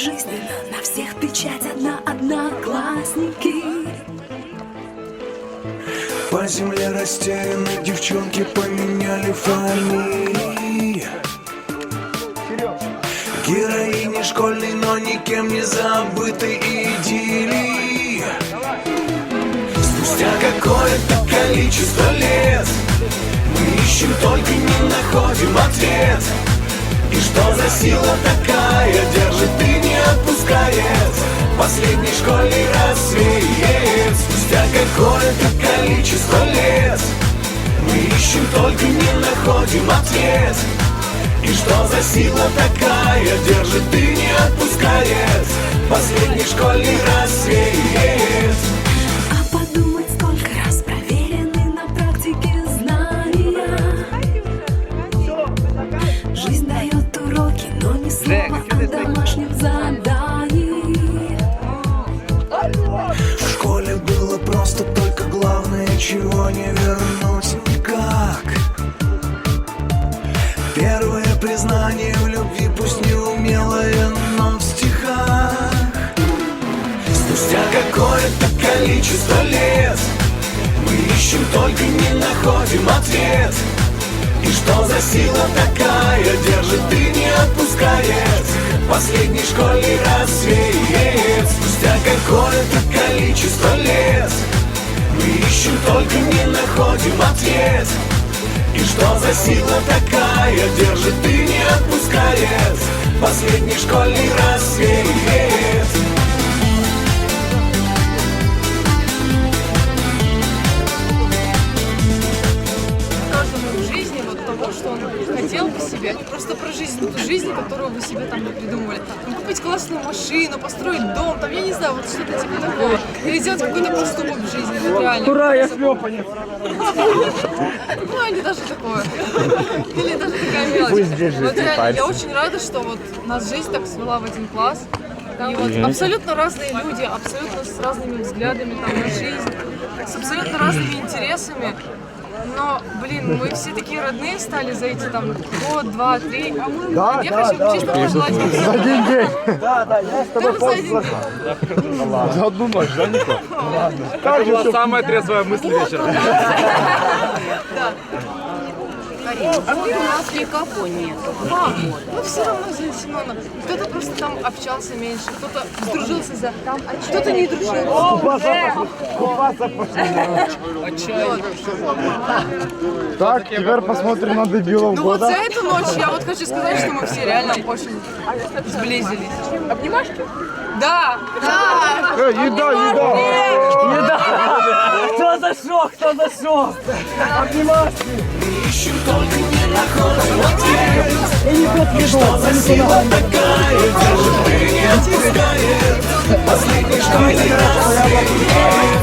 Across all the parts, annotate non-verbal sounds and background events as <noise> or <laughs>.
На всех печать одна одноклассники. По земле растеряны девчонки поменяли фамилии. Героини школьной, но никем не забытой идиллии. Спустя какое-то количество лет Мы ищем, только не находим ответ. И что за сила такая держит отпускает Последний школьный рассвет. Спустя какое-то количество лет Мы ищем, только не находим ответ. И что за сила такая держит и не отпускает. Последний школьный рассвет главное, чего не вернуть. Никак Первое признание в любви, пусть неумелое, но в стихах. Спустя какое-то количество лет Мы ищем, только не находим ответ. И что за сила такая держит и не отпускает. Последний школьный рассвет. Спустя какое-то количество лет ищем, только не находим ответ. И что за сила такая держит и не отпускает Последний школьный рассвет того, что он хотел бы себе, просто прожить ту жизнь, которую вы себе там не придумали. Там, купить классную машину, построить дом, там, я не знаю, вот что-то типа такого. Или сделать какой-то поступок в жизни, вот реально. Ура, я шлепанец! <laughs> Ну, или даже такое. Или даже такая мелочь. Вот реально, я очень рада, что вот нас жизнь так свела в один класс. И вот абсолютно разные люди, абсолютно с разными взглядами там, на жизнь, с абсолютно разными интересами. Но, блин, мы все такие родные стали за эти там год, два, три. Да, я хочу чисто пожелать вам всем. Один день. Только за один день. За одну ночь, да, Нико? Это была самая трезвая мысль вечера. <laughs> А у нас никого нет. Мам, ну все равно за Семена. Кто-то просто там общался меньше, кто-то сдружился за... Кто-то не дружил. Так, теперь посмотрим на дебилов Ну вот года. за эту ночь я вот хочу сказать, что мы все реально очень сблизились. Обнимашки? Да, да. Э, еда, еда. Ищем, только не находим ответ И что за сила такая держит и не отпускает Последний школьный рассвет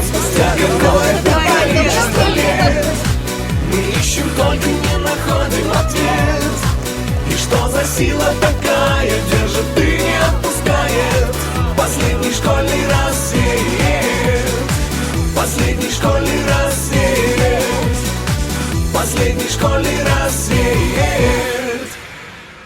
Спустя какое-то количество лет Мы ищем, только не находим ответ И что за сила такая держит и не отпускает Последний школьный рассвет Последний школьный рассвет Последний школьный рассвет